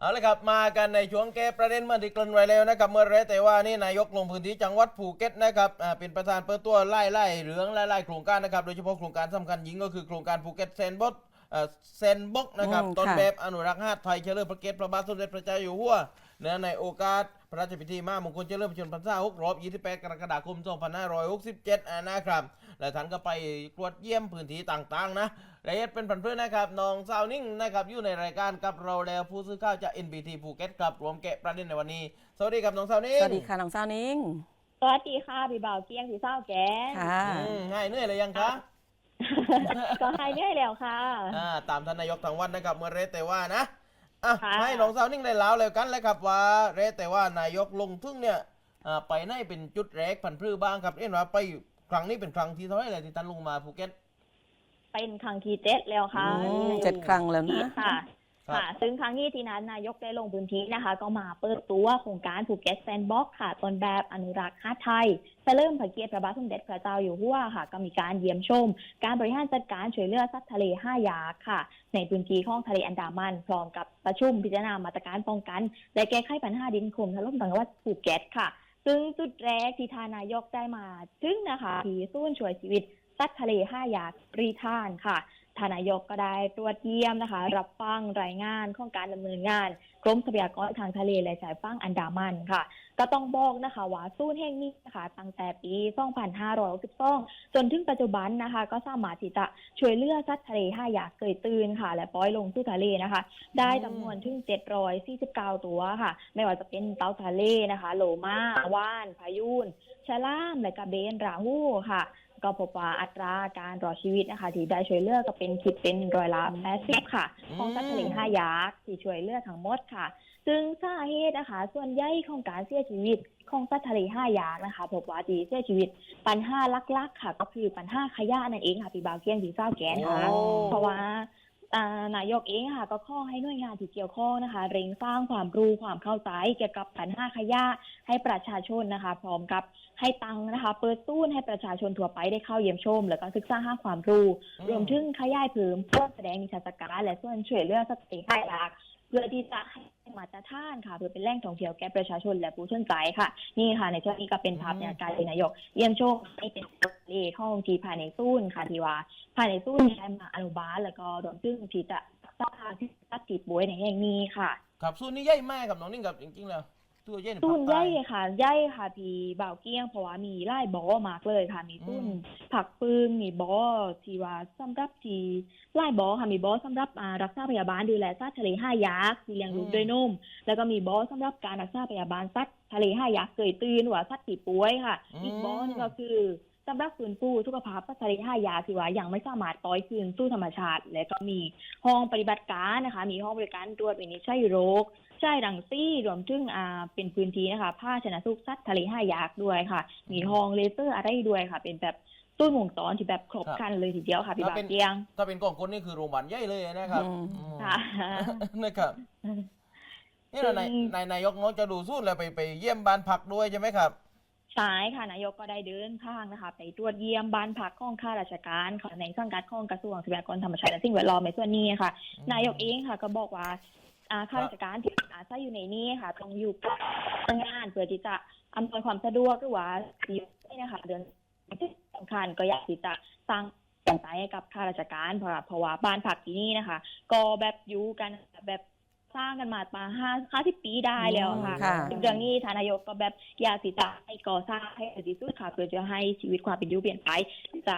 เอาละครับมากันในช่วงแก้ประเด็นเมื่อที่เกริ่นไว้แล้วนะครับเมื่อไรแต่ว่านี่นายกลงพื้นที่จังหวัดภูเก็ตนะครับอ่าเป็นประธานเปิดตัวไล่ไล่เรื่องไล่ไล่โครงการนะครับโดยเฉพาะโครงการสำคัญยิ่งก็คือโครงการภูเก็ตเซนบอสเซนบ็อกนะครับอืมต้นค่ะ แบบอนุรักษ์หาดไทยเฉลิมพระเกียรติพระบาทสมเด็จพระเจ้าอยู่หัวเนื่องในโอกาสพระราชพิธีมามงคลเฉลิมพระชนมพรรษา6รอบ28 กรกฎาคม 2567อ่านะครับและท่านก็ไปตรวจเยี่ยมพื้นที่ต่างๆนะราย ละเอียดเป็นผันเพื่อนนะครับน้องสาวนิ่งนะครับอยู่ในรายการกับเราแล้วผู้สื่อข่าวจาก NBT ภูเก็ตครับรวมแกะประเด็นในวันนี้ สวัสดีครับน้องสาวนิ่งสวัสดีค่ะน้องสาวนิ้งสวัสดีค่ะพี่บ่าวเกียงพี่เศร้าแกงค่ะอืมง่ายเหนื่อยเลยยังคะก็หายเหนื่อยแล้วค่ะอ่าตามท่านนายกทางวันนะครับเมื่อเรศแต่ว่านะอะค่ะให้น้องสาวนิ่งได้เล่าเลยกันเลยครับว่าเรศแต่ว่านายกลงทึ่งเนี่ยอ่าไปไหนเป็นจุดแรกผันพรือบ้างครับเอ็นว่าไปครั้งนี้เป็นครั้งที่เท่าไหร่เลยที่ท่านลงมาภูเก็ต เป็นครั้งที่เจ็ดแล้วค่ะอืมเจ็ดครั้งแล้วนะ ค่ะ ครับ ค่ะ ซึ่งครั้งนี้ที่นั้นนายกได้ลงพื้นที่นะคะ ก็มาเปิดตัวโครงการภูเก็ตแซนด์บ็อกซ์ค่ะต้นแบบอนุรักษ์ฮาดไทยจะเริ่มพระเกียรติพระบาทสมเด็จพระเจ้าอยู่หัวค่ะ ก็มีการเยี่ยมชม การบริหารจัดการช่วยเหลือสัตว์ทะเลห้าอยากค่ะ ในพื้นที่ของทะเลอันดามัน พร้อมกับประชุมพิจารณามาตรการป้องกัน และแก้ไขปัญหาดินโคลนถล่มจังหวัดภูเก็ตค่ะ ซึ่งจุดแรกที่ทานนายกได้มาถึงนะคะที่ศูนย์ช่วยชีวิต สัตว์ทะเลห้ายากรีท่านค่ะทานายกก็ได้ตรวจเยี่ยมนะคะ รับฟังรายงานของการดำเนินงาน กรมทรัพยากรทางทะเลและชายฝั่งอันดามันค่ะ ก็ต้องบอกนะคะว่าศูนย์แห่งนี้นะคะตั้งแต่ปี2562จนถึงปัจจุบันนะคะ ก็สามารถที่จะช่วยเลือสัตว์ทะเลห้าอยากเกยตื่นค่ะ และปล่อยลงสู่ทะเลนะคะ ได้จำนวนถึง 749 ตัวค่ะ ไม่ว่าจะเป็นเต่าทะเลนะคะ โลมาว่านพายุนชะล่ามและกระเบนรางูค่ะ ก็พบว่าอัตราการรอดชีวิตนะคะ ที่ได้ช่วยเหลือกก็เป็นคิดเป็นร้อยละ80ค่ะ ของสัตว์ทะเลห้ายักษ์ที่ช่วยเหลือทั้งหมดค่ะ ซึ่งสาเหตุนะคะ ส่วนใหญ่ของการเสียชีวิตของสัตว์ทะเลห้ายักษ์นะคะพบว่าที่เสียชีวิตปัญหาลักๆ ค่ะ ก็คือปัญหาขยะนั่นเองค่ะพี่บาวเกียงพี่เศร้าแกนค่ะโอ้เพราะว่าอ่า นายกเองค่ะ ก็ข้อให้หน่วยงานที่เกี่ยวข้องนะคะ เร่งสร้างความรู้ความเข้าใจเกี่ยวกับปัญหาขยะให้ประชาชนนะคะ พร้อมกับให้ตังค์นะคะ เปิดตู้ให้ประชาชนทั่วไปได้เข้าเยี่ยมชม แล้วก็ศึกษาหาความรู้ รวมถึงขยายเพิ่มเพื่อแสดงนิทรรศการและส่วนช่วยเหลือสตรีให้รักเพื่อที่จะให้ มาตรฐานค่ะเพื่อเป็นแหล่งท่องเที่ยวแก่ประชาชนและผู้สนใจค่ะ นี่ค่ะ ในช่วงนี้ก็เป็นภาพบรรยาการเป็นนายก เยี่ยมชมให้เป็นเลท่องที่ภายในตู้นค่ะที่ว่าภายในตู้นใช้มาอนุบาลแล้วก็รวมถึงที่จะต้างที่ตัดติดบวยในแห่งนี้ค่ะ ครับส่วนนี้ใหญ่มากกับน้องนิ่งกับจริงๆแล้ว ตัวใหญ่ในตุ้ภานคใหญ่ใต้ค่ะใหญ่ค่ะพี่บ่าวเกี้ยงเพราะว่ามีไล่บอมากเลยค่ะมีตุ้นอืมผักปืนมีบอที่ว่าสำหรับที่ไล่บอค่ะมีบอสำหรับอ่ารักษาพยาบาลดูแลสัตว์ทะเลห้ายักษ์ที่เลี้ยงลูกด้วยนมแล้วก็มีบอสำหรับการรักษาพยาบาลสัตว์ทะเลห้ายักษ์เกยตื่นหรือว่าสัตว์ที่ป่วยค่ะ อีกบอหนึงก็คือสำหรับฟื้นฟูสุขภาพสัตว์ทะเลห้ายักษ์ที่ว่ายังไม่สามารถปล่อยคืนสู่ธรรมชาติ และก็มีห้องปฏิบัติการนะคะ มีห้องบริการตรวจวินิจฉัยโรค ใช่รังซี่รวมถึงอ่าเป็นพื้นที่นะคะผ้าชนะสุกสัตว์ทะเลห้ายักษ์ด้วยค่ะ มีห้องเลเซอร์อะไรด้วยค่ะ เป็นแบบตู้วงจรที่แบบครบครันเลยทีเดียวค่ะพี่บาเตียง ถ้าเป็นกองคนนี่คือโรงพยาบาลใหญ่เลยนะครับอืมอืมค่ะนะครับนี่เรานายซึ่งนายนายกน้องจะดูสู้แล้วไปไปเยี่ยมบ้านพักด้วยใช่ไหมครับใช่ค่ะนายกก็ได้เดินทางนะคะ ไปตรวจเยี่ยมบ้านพักของข้าราชการของในสังกัดของกระทรวงทรัพยากรธรรมชาติและสิ่งแวดล้อมในส่วนนี้ค่ะ นายกเองค่ะ ก็บอกว่า อ่าข้าราชการที่อาศัยอยู่ในนี้ค่ะต้องอยู่กับพนักงานเพื่อที่จะอำนวยความสะดวกหรือว่าดีนะคะ เดินที่สำคัญก็อยากที่จะสร้างกำลังใจให้กับข้าราชการเพราะว่าเพราะว่าบ้านพักที่นี่นะคะ ก็แบบอยู่กันแบบสร้างกันมามาห้าห้าสิบปีได้แล้วค่ะค่ะ เรื่องนี้ทานนายกก็แบบอยากที่จะให้ก่อสร้างให้เร็วที่สุดค่ะเพื่อจะให้ชีวิตความเป็นอยู่เปลี่ยนไปจะ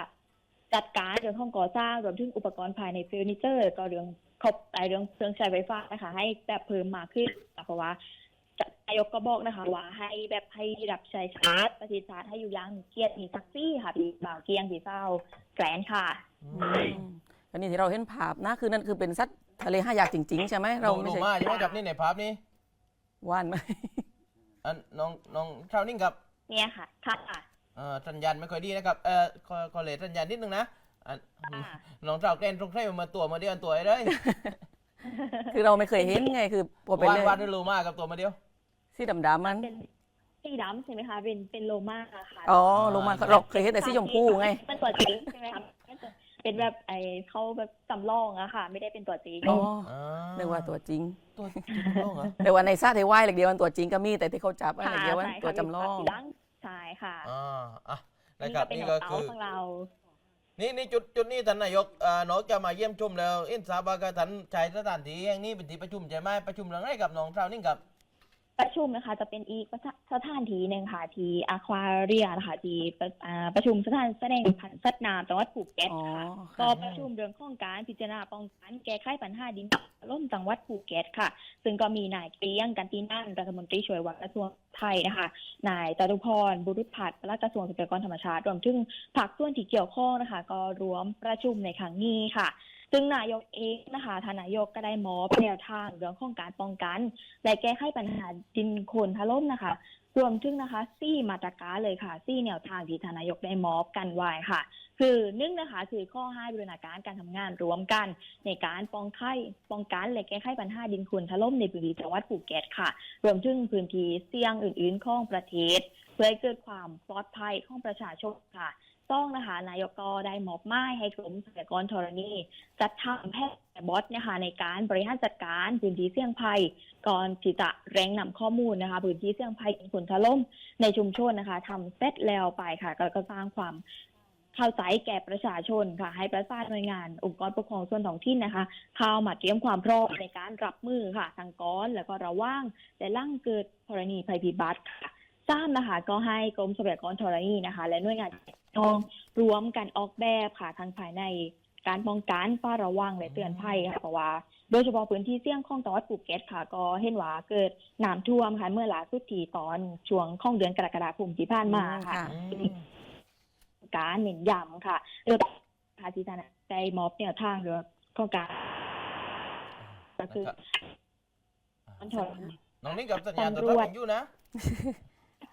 จัดการเรื่องของก่อสร้างรวมถึงอุปกรณ์ภายในเฟอร์นิเจอร์ ก็เรื่อง ครบไอเรื่องเครื่องใช้ไฟฟ้านะคะ ให้แบบเพิ่มมากขึ้นเพราะว่านายกก็บอกนะคะ ว่าให้แบบให้รับใช้ชาร์จประสิทธิชาร์จให้อยู่อยังมีเกียรติมีซักซี่ค่ะพี่บ่าวเกียงพี่เศร้าแกรนค่ะอือืมมอันนี้ที่เราเห็นภาพนะคือนั่นคือเป็นสัตว์ทะเลห้าอยากจริง ๆ ใช่ไหมเราเราไม่ดูใช่มาใช่ไหมครับนี่ในภาพนี้ว่านไหมอันน้องน้องชาวนิ่งครับ เนี่ยค่ะค่ะเอ่อสัญญาณไม่ค่อยดีนะครับเอ่อขอขอเลทสัญญาณนิดนึงนะ อันค่ะน้องสาวแกล้งตรงใช้มาตัวมาเดียวอันตัวไอ้เลยคือเราไม่เคยเห็นไงคือพอไปวานเล่นวานรูมากับตัวมาเดียว สีดำๆมัน เป็นสีดำใช่ไหมคะเป็นเป็นโลมาค่ะอ๋อลงมาเราเคยเห็นแต่สีชมพูไงมันตัวจริงใช่ไหมคะเป็นแบบไอเขาแบบจำลองอะค่ะ ไม่ได้เป็นตัวจริงอ๋ออ่เรียกว่าตัวจริง ตัวจริงเหรอแต่ว่าในซาเทวายเหล็กเดียวมันตัวจริงก็มีแต่ที่เขาจับอะไรค่ะเดียวมันใช่ค่ะตัวจำลองมีภาพสีหลัใช่ค่ะอ่าอะนะนี่ครัก็บเป็นนี่ขก็องเต๋าคือ ของเรา นี่นี่จุดจุดนี้ท่านนายกอ่านอกจากมาเยี่ยมชมแล้วอินสาบากท่านใช้สถานที่แห่งนี้เป็นที่ประชุมใช่ไหมประชุมเรื่องอะไรกับน้องเท่านี่กับ ประชุมนะคะจะเป็นอีกสถานที่หนึ่งค่ะที่อควาเรียนะคะที่ประอ่าประชุมสถานแสดงพันธุ์สัตว์น้ำจังหวัดภูเก็ตอ๋อค่ะค่ะก็ประชุมเรื่องของการพิจารณาป้องกันแก้ไขปัญหาดินร่มจังหวัดภูเก็ตค่ะ ซึ่งก็มีนายเกรียงกันตินันรัฐมนตรีช่วยว่าการกระทรวงไทยนะคะนายจตุพรบุรุษพัฒน์ปลัดกระทรวงทรัพยากรธรรมชาติรวมถึงผักส่วนที่เกี่ยวข้องนะคะ ก็รวมประชุมในครั้งนี้ค่ะ ซึ่งนายกเองนะคะทานนายกก็ได้มอบแนวทางเรื่องของการป้องกัน และแก้ไขปัญหาดินโคลนถล่มนะคะ รวมถึงนะคะซี่มาตรการเลยค่ะซี่แนวทางที่ทานนายกได้มอบกันไว้ค่ะ คือนึ่งนะคะคือข้อให้บริณาการการทำงานรวมกัน ในการป้องไข้ป้องกันและแก้ไขปัญหาดินโคลนถล่มในพื้นที่จังหวัดภูเก็ตค่ะ รวมถึงพื้นที่เสี่ยงอื่นๆของประเทศ เพื่อให้เกิดความปลอดภัยของประชาชนค่ะ ต้องนะคะ นายกก็ได้มอบหมายให้กรมทรัพยากรธรณีจัดทำแพทย์บอสนะคะในการบริหารจัดการพื้นที่เสี่ยงภัย ก่อนที่จะแรงนำข้อมูลนะคะพื้นที่เสี่ยงภัยดินโคลนถล่มในชุมชนนะคะทำเสร็จแล้วไปค่ะก็กสร้างความเข้าใจแก่ประชาชนค่ะ ให้ประสานหน่วยงาน องค์กรปกครองส่วนท้องถิ่นนะคะ เข้ามาเตรียมความพร้อมในการรับมือค่ะทางก้อนแล้วก็ระว่างและล่างเกิดกรณีภัยพิบัติค่ะ ทราบนะคะ ก็ให้กรมทรัพยากรธรณีนะคะ และหน่วยงานที่เกี่ยวข้องรวมกันออกแบบค่ะทางภายในการป้องกันเฝ้าระวังและเตือนภัยค่ะเพราะว่า โดยเฉพาะพื้นที่เสี่ยงของจังหวัดภูเก็ตค่ะ ก็เห็นว่าเกิดน้ำท่วมค่ะเมื่อหลายสุดที่ตอนช่วงของเดือนกรกฎาคมที่ผ่านมาค่ะค่ะอืมการเน้นย้ำค่ะเรื่องค่ะที่ท่านได้มอบแนวทางเรื่องของการก็คือมันถอดน้องนี่กับสัญญาณตัวตำรวจรับอยู่นะ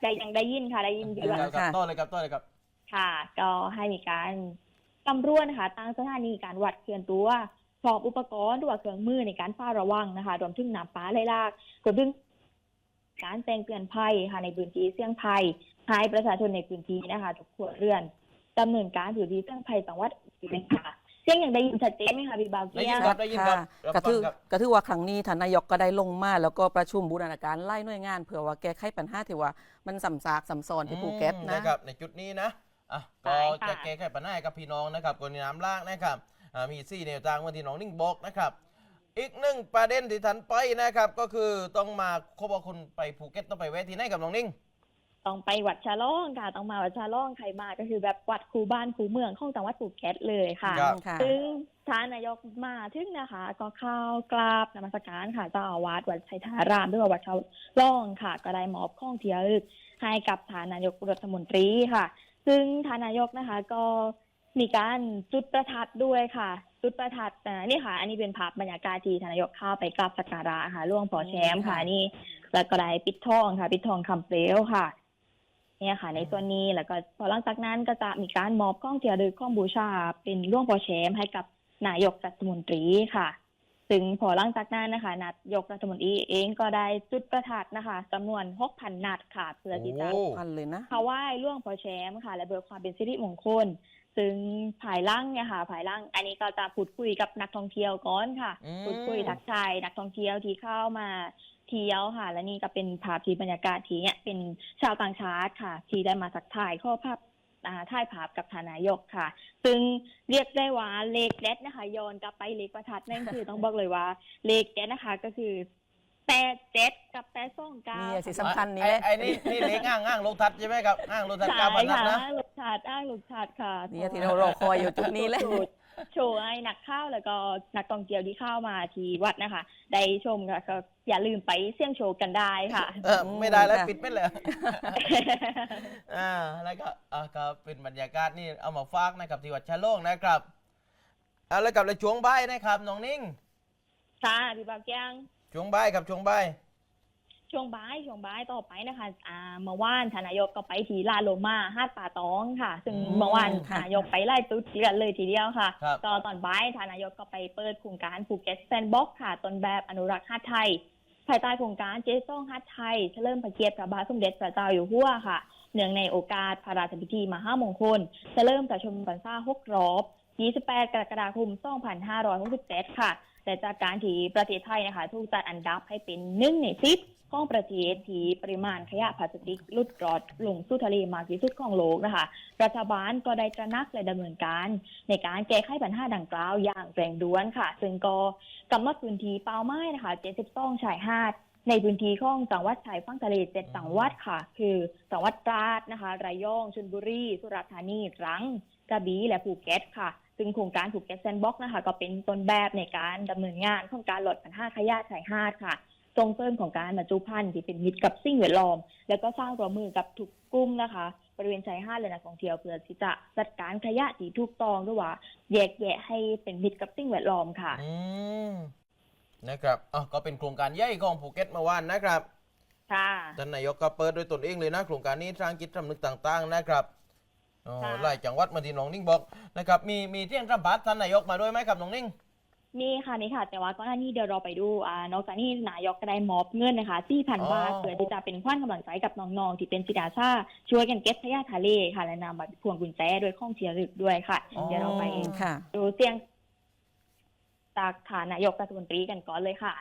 ได้ยังได้ยินค่ะได้ยินอยู่ครับค่ะต่อเลยครับต่อเลยครับ ค่ะ ก็ให้มีการตำรวจนะคะตั้งสถานีการวัดเคลื่อนตัวพร้อมอุปกรณ์ด้วยเครื่องมือในการเฝ้าระวังนะคะรวมถึงน้ำป้าไหลหลากรวมถึงการแจ้งเตือนภัยค่ะในพื้นที่เสี่ยงภัยให้ประชาชนในพื้นที่นะคะทุกครัวเรือนดำเนินการพื้นที่เสี่ยงภัยจังหวัดอื่นค่ะ เสียงอย่างได้ยินชัดเจนไหมคะพี่บาวได้เกียิยนงครับได้ยินครับค่ะรับก็ถือฟังครับก็ถือว่าครั้งนี้ท่านนายกก็ได้ลงมา แล้วก็ประชุมบูรณาการไล่หน่วยงานเผื่อว่าแก้ไขปัญหาที่ว่ามันสัมซากสัมซ้อนที่ภูเก็ตอืมนะนะ ครับในจุดนี้นะอะใช่ก็ค่ะจะแก้ไขปัญหาให้กับพี่น้องนะครับกรณีน้ำลากนะครับอ่ามีสี่แนวทางวันที่น้องนิ่งบอกนะครับ อีกหนึ่งประเด็นที่ทันไปนะครับ ก็คือต้องมาเขาบอกคุณไปภูเก็ตต้องไปแวะที่ไหนกับน้องนิ่ง ต้องไปวัดชะล่องค่ะต้องมาวัดชะล่องใครมาก็คือแบบวัดคูบ้านคูเมืองของจังหวัดภูเก็ตเลยค่ะ ครับ ค่ะ ซึ่งท่านนายกมาถึงนะคะ ก็เข้ากราบนมัสการค่ะเจ้าอาวาสวัดชัยธารามด้วยวัดชะล่องค่ะ ก็ได้มอบข้องเทียรึกให้กับท่านนายกรัฐมนตรีค่ะ ซึ่งท่านนายกนะคะก็มีการจุดประทัดด้วยค่ะ จุดประทัดอ่านี่ค่ะ อันนี้เป็นภาพบรรยากาศที่ท่านนายกเข้าไปกราบสักการะค่ะร่วงปอแชมป์ค่ะค่ะนี่แล้วก็ได้ปิดทองค่ะ ปิดทองคำเปลวค่ะ เนี่ยค่ะในส่วนนี้แล้วก็พอหลังจากนั้นก็จะมีการมอบกล้องเทียรึกข้องบูชา เป็นร่วงปอแชมป์ให้กับนายกรัฐมนตรีค่ะซึ่งพอหลังจากนั้นนะคะนายกรัฐมนตรีเองก็ได้จุดประทัดนะคะจำนวน6,000นัดค่ะ เพื่อที่จะโอ้พันเลยนะถวายร่วงพอแชมป์ค่ะ และเบิกความเป็นสิริมงคล ซึ่งภายหล่างเนี่ยค่ะภายหล่างอันนี้ก็จะพูดคุยกับนักท่องเที่ยวก่อนค่ะอืมพูดคุยทักทายนักท่องเที่ยวที่เข้ามา เที่ยวค่ะ และนี่ก็เป็นภาพที่บรรยากาศที่เนี่ยเป็นชาวต่างชาติค่ะ ที่ได้มาสักถ่ายข้อภาพอ่าถ่ายภาพกับทานนายกค่ะ ซึ่งเรียกได้ว่าเลขเด็ดนะคะโยนกลับไปเลขประทัดนั่นคือต้องบอกเลยว่า เลขเด็ดนะคะก็คือแปดเจ็ดกับแปดสองเก้านี่สิสำคัญนี่ไอ้แหละไอ้นี่นี่เล็กอ้างอ้างลงทัดใช่ไหมครับอ้างลงทัดใช่เก้าพันนัดค่ะนะอ้างลูกชาดอ้างลูกชาดค่ะนี่ที่เรารอคอยอยู่จุดนี้แหละ โชว์โชว์ให้นักข่าวแล้วก็นักท่องเที่ยวที่เข้ามาที่วัดนะคะ ได้ชมค่ะก็อย่าลืมไปเสี่ยงโชว์กันได้ค่ะ เออไม่ได้แล้วค่ะปิดไม่เลย อ่าแล้วก็อ่าก็เป็นบรรยากาศนี่เอามาฝากนะครับที่วัดชะโลงนะครับอ่าแล้วกับในช่วงบ่ายนะครับน้องนิ่งค่ะพี่บาวแก้ง ช่วงบ่ายครับช่วงบ่าย ช่วงบ่ายช่วงบ่ายต่อไปนะคะอ่าเมื่อวานทานนายกก็ไปที่ลาโลมาฮาดป่าตองค่ะ ซึ่งอืมเมื่อวานค่ะ ทานนายกไปไล่ตุ๊ดเดือนเลยทีเดียวค่ะครับก็ตอนบ่ายทานนายกก็ไปเปิดโครงการภูเก็ตแซนด์บ็อกค่ะต้นแบบอนุรักษ์ฮาดไทย ภายใต้โครงการเจ๊ซ่องฮัทไทยเฉลิมพระเกียรติพระบาทสมเด็จพระเจ้าอยู่หัวค่ะ เนื่องในโอกาสพระราชพิธีมหามงคลเฉลิมพระชนมพรรษาหกรอบ 28 กรกฎาคม 2567 ค่ะ แต่จากการที่ประเทศไทยนะคะถูกจัดอันดับให้เป็นหนึ่งในสิบของประเทศที่ปริมาณขยะพลาสติกลุดรอดลงสู่ทะเลมากที่สุดของโลกนะคะ รัฐบาลก็ได้ตระหนักและดำเนินการ ในการแก้ไขปัญหาดังกล่าวอย่างเร่งด่วนค่ะ ซึ่งก็กำหนดพื้นที่เป้าหมายนะคะ 72 ชายหาด ในพื้นที่ของจังหวัดชายฝั่งทะเลเจ็ดจังหวัดค่ะ คือจังหวัดตราดนะคะ ระยองชลบุรี สุราษฎร์ธานีตรังกระบี่และภูเก็ตค่ะ ซึ่งโครงการภูเก็ตแซนด์บ็อกซ์นะคะ ก็เป็นต้นแบบในการดำเนินงานของการลดปัญหาขยะชายหาดค่ะส่งเสริมของการบรรจุภัณฑ์ที่เป็นมิตรกับสิ่งแวดล้อม แล้วก็สร้างร่วมมือกับทุกกลุ่มนะคะ บริเวณชายหาดและนักท่องเที่ยวเพื่อที่จะจัดการขยะที่ถูกต้องหรือว่า แยกแยะให้เป็นมิตรกับสิ่งแวดล้อมค่ะอืมนะครับอ๋อก็เป็นโครงการใหญ่ของภูเก็ตเมื่อวานนะครับค่ะท่านนายกก็เปิดด้วยตนเองเลยนะโครงการนี้สร้างจิตสำนึกต่าง ๆ นะครับ อ๋อค่ะ หลายจังหวัดมาที่น้องนิ่งบอกนะครับมีมีเที่ยงสัมผัสท่านนายกมาด้วยไหมครับน้องนิ่ง มีค่ะนี่ค่ะ แต่ว่าก่อนหน้านี้เดี๋ยวเราไปดูอ่านอกจากนี้นายกก็ได้มอบเงินนะคะ4,000อ๋อ บาทเพื่อที่จะเป็นขวัญกำลังใจกับน้องๆที่เป็นจิตอาสาช่วยกันเก็บขยะทะเลค่ะ และนำมาพวงกุญแจด้วยข้องเทียรึกด้วยค่ะเดี๋ยวเราไปค่ะ ดูเสียงจากฐานนายกรัฐมนตรีกันก่อนเลยค่ะ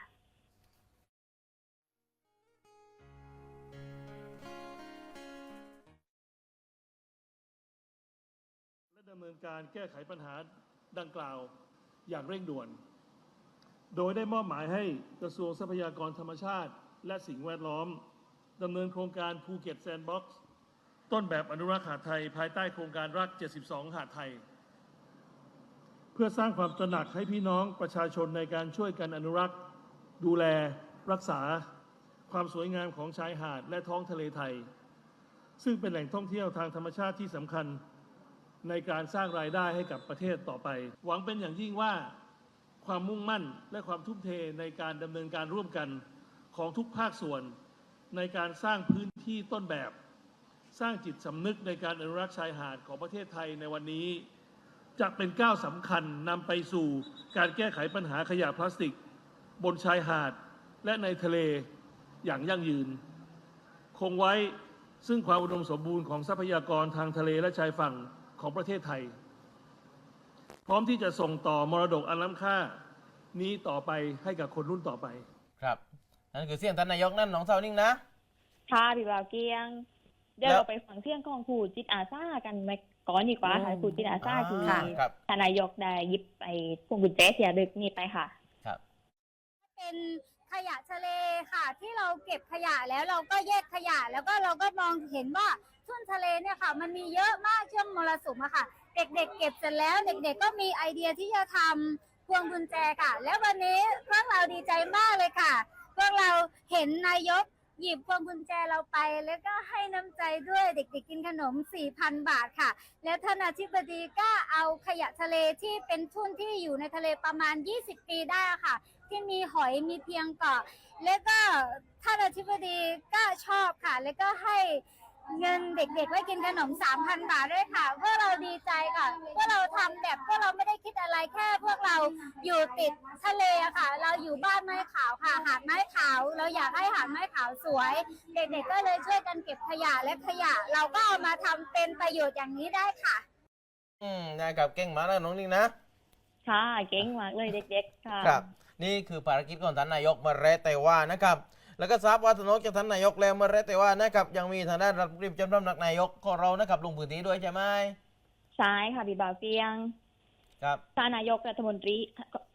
นินการแก้ไขปัญหาดังกล่าวอย่างเร่งด่วน โดยได้มอบหมายให้กระทรวงทรัพยากรธรรมชาติ และสิ่งแวดล้อมดำเนินโครงการภูเก็ตแซนด์บ็อกซ์ต้นแบบอนุรักษ์หาดไทย ภายใต้โครงการรัก 72 หาดไทย เพื่อสร้างความตระหนักให้พี่น้องประชาชนในการช่วยกันอนุรักษ์ ดูแล รักษา ความสวยงามของชายหาดและท้องทะเลไทย ซึ่งเป็นแหล่งท่องเที่ยวทางธรรมชาติที่สำคัญ ในการสร้างรายได้ให้กับประเทศต่อไป หวังเป็นอย่างยิ่งว่าความมุ่งมั่นและความทุ่มเทในการดำเนินการร่วมกันของทุกภาคส่วน ในการสร้างพื้นที่ต้นแบบ สร้างจิตสำนึกในการอนุรักษ์ชายหาดของประเทศไทยในวันนี้ จะเป็นก้าวสำคัญนำไปสู่การแก้ไขปัญหาขยะพลาสติก บนชายหาดและในทะเลอย่างยั่งยืน คงไว้ซึ่งความอุดมสมบูรณ์ของทรัพยากรทางทะเลและชายฝั่ง ของประเทศไทย พร้อมที่จะส่งต่อมรดกอันล้ำค่านี้ต่อไปให้กับคนรุ่นต่อไป ครับ นั่นคือเสียงท่านนายกนั่นน้องสาวนิ่งนะ ค่ะพี่บ่าวเกียง เดี๋ยวแล้ว เราไปฟังเสียงของครูจิตอาสากันไหมก่อนดีกว่าค่ะครูจิตอาสาที่ค่ะครับ ทานนายกได้หยิบไปพวงกุญแจเสียดึกนี่ไปค่ะครับเป็น ขยะทะเลค่ะ ที่เราเก็บขยะแล้วเราก็แยกขยะ แล้วก็เราก็มองเห็นว่าทุ่นทะเลเนี่ยค่ะ มันมีเยอะมากช่วงมรสุมอะค่ะ เด็กๆ เก็บเสร็จแล้วเด็กๆ ก็มีไอเดียที่จะทำพวงกุญแจค่ะ แล้ววันนี้พวกเราดีใจมากเลยค่ะ พวกเราเห็นนายกหยิบพวงกุญแจเราไป แล้วก็ให้น้ำใจด้วยเด็กๆกินขนม 4,000 บาทค่ะ แล้วท่านอธิบดีก็เอาขยะทะเลที่เป็นทุ่นที่อยู่ในทะเลประมาณ 20 ปีได้ค่ะ ที่มีหอยมีเพียงเกาะ แล้วก็ท่านอธิบดีก็ชอบค่ะ แล้วก็ให้เงินเด็กๆไว้กินขนม 3,000 บาทด้วยค่ะพวกเราดีใจค่ะพวกเราทำแบบพวกเราไม่ได้คิดอะไรแค่พวกเราอยู่ติดทะเลอะค่ะ เราอยู่บ้านไม้ขาวค่ะ หาดไม้ขาว เราอยากให้หาดไม้ขาวสวย เด็กๆก็เลยช่วยกันเก็บขยะและขยะ เราก็เอามาทำเป็นประโยชน์อย่างนี้ได้ค่ะ อืมนะครับเก่งมากนะน้องนิ่งนะ ค่ะเก่งมากเลยเด็กๆค่ะครับ นี่คือภารกิจของท่านนายกมาแรแต่ว่านะครับแล้วก็ทราบว่าทานอกจากท่านนายกแล้วมาแรแต่ว่านะครับยังมีทางด้านรัฐมนตรีประจำสำนักนายกของเรานะครับลงพื้นที่ด้วยใช่ไหมใช่ค่ะพี่บ่าวเกียงครับท่านนายกรัฐมนตรี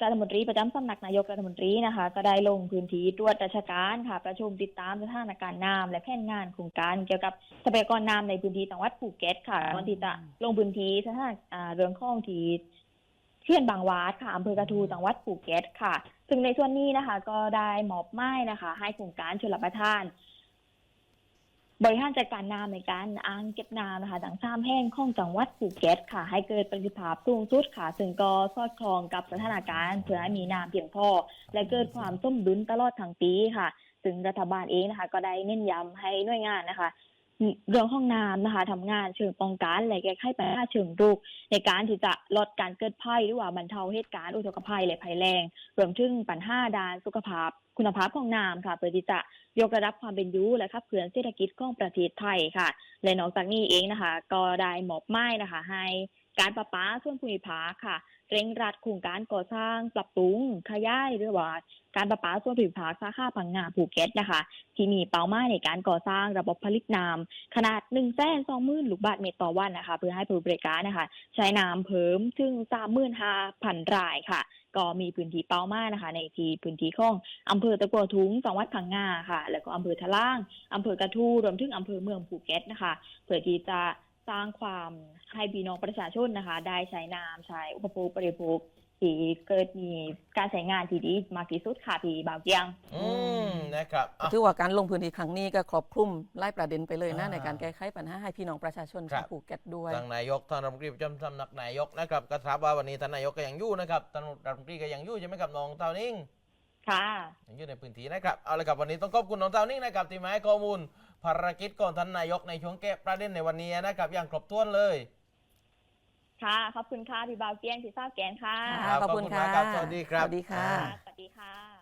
รัฐมนตรีประจำสำนักนายกรัฐมนตรีนะคะ ก็ได้ลงพื้นที่ตรวจราชการค่ะ ประชุมติดตามสถานการณ์น้ำและแผนงานโครงการเกี่ยวกับทรัพยากรน้ำในพื้นที่จังหวัดภูเก็ตค่ะก่อนที่จะลงพื้นที่สถานอ่าเรื่องข้องที่ เขื่อนบางวาดค่ะอำเภอกระทูจังหวัดภูเก็ตค่ะ ซึ่งในส่วนนี้นะคะ ก็ได้มอบหมายนะคะ ให้โครงการชลประทาน บริหารจัดการน้ำในการอ่างเก็บน้ำนะคะดังสามแห่งของจังหวัดภูเก็ตค่ะ ให้เกิดประสิทธิภาพสูงสุดค่ะ ซึ่งก็สอดคล้องกับสถานการณ์เพื่อให้มีน้ำเพียงพอ และเกิดความสมดุลตลอดทั้งปีค่ะ ซึ่งรัฐบาลเองนะคะ ก็ได้เน้นย้ำให้หน่วยงานนะคะ เรื่องห้องน้ำนะคะทำงานเชิงป้องกันและแก้ไขปัญหาเชิงรุก ในการที่จะลดการเกิดภัยหรือว่าบรรเทาเหตุการณ์อุทกภัยและภัยแรงรวมถึงปัญหาด้านสุขภาพ คุณภาพของน้ำค่ะเพื่อที่จะยกระดับความเป็นอยู่และขับเคลื่อนเศรษฐกิจของประเทศไทยค่ะ และนอกจากนี้เองนะคะ ก็ได้มอบไม้นะคะ ให้ การประปาส่วนภูมิภาคค่ะ เร่งรัดโครงการก่อสร้างปรับปรุงขยายหรือว่าการประปาส่วนภูมิภาคสาขาพังงาภูเก็ตนะคะ ที่มีเป้าหมายในการก่อสร้างระบบผลิตน้ำขนาด1นึ่งแสนสองหมื่นลูกบาศก์เมตรต่อวันนะคะ เพื่อให้ผู้บริการนะคะ ใช้น้ำเพิ่มถึงสามหมื่นห้าพันรายค่ะ ก็มีพื้นที่เป้าหมายนะคะ ในที่พื้นที่ของอำเภอตะกัวทุงจังหวัดพังงาค่ะ แล้วก็อำเภอทะล่างอำเภอกระทูรวมถึงอำเภอเมืองภูเก็ตนะคะ เพื่อที่จะ สร้างความให้พี่น้องประชาชนนะคะ ได้ใช้น้ำใช้อุปโภคบริโภคที่เกิดมีการใช้งานที่ดีมากที่สุดค่ะพี่บ่าวเกียง อืมนะครับอะ ถือว่าการลงพื้นที่ครั้งนี้ก็ครอบคลุมไล่ประเด็นไปเลยนะอ่าในการแก้ไขปัญหาให้พี่น้องประชาชนครับที่ภูเก็ตด้วย ทางนายกท่านรัฐมนตรีประจำสำนักนายกนะครับก็ทราบว่าวันนี้ท่านนายกก็ยังอยู่นะครับท่านรัฐมนตรีก็ยังอยู่ใช่ไหมครับน้องเต้านิ่งค่ะ ยังอยู่ในพื้นที่นะครับเอาละครับวันนี้ต้องขอบคุณน้องเต้านิ่งนะครับที่มาให้ข้อมูล ภารกิจของท่านนายกในช่วงแก้ประเด็นในวันนี้นะครับ อย่างครบถ้วนเลย ค่ะ ขอบคุณค่ะพี่บ่าวเกียงพี่สาวแกนค่ะค่ะขอบคุณขอบคุณมากครัค่ะบสวัสดีครับ สวัสดีค่ะ สวัสดีค่ะ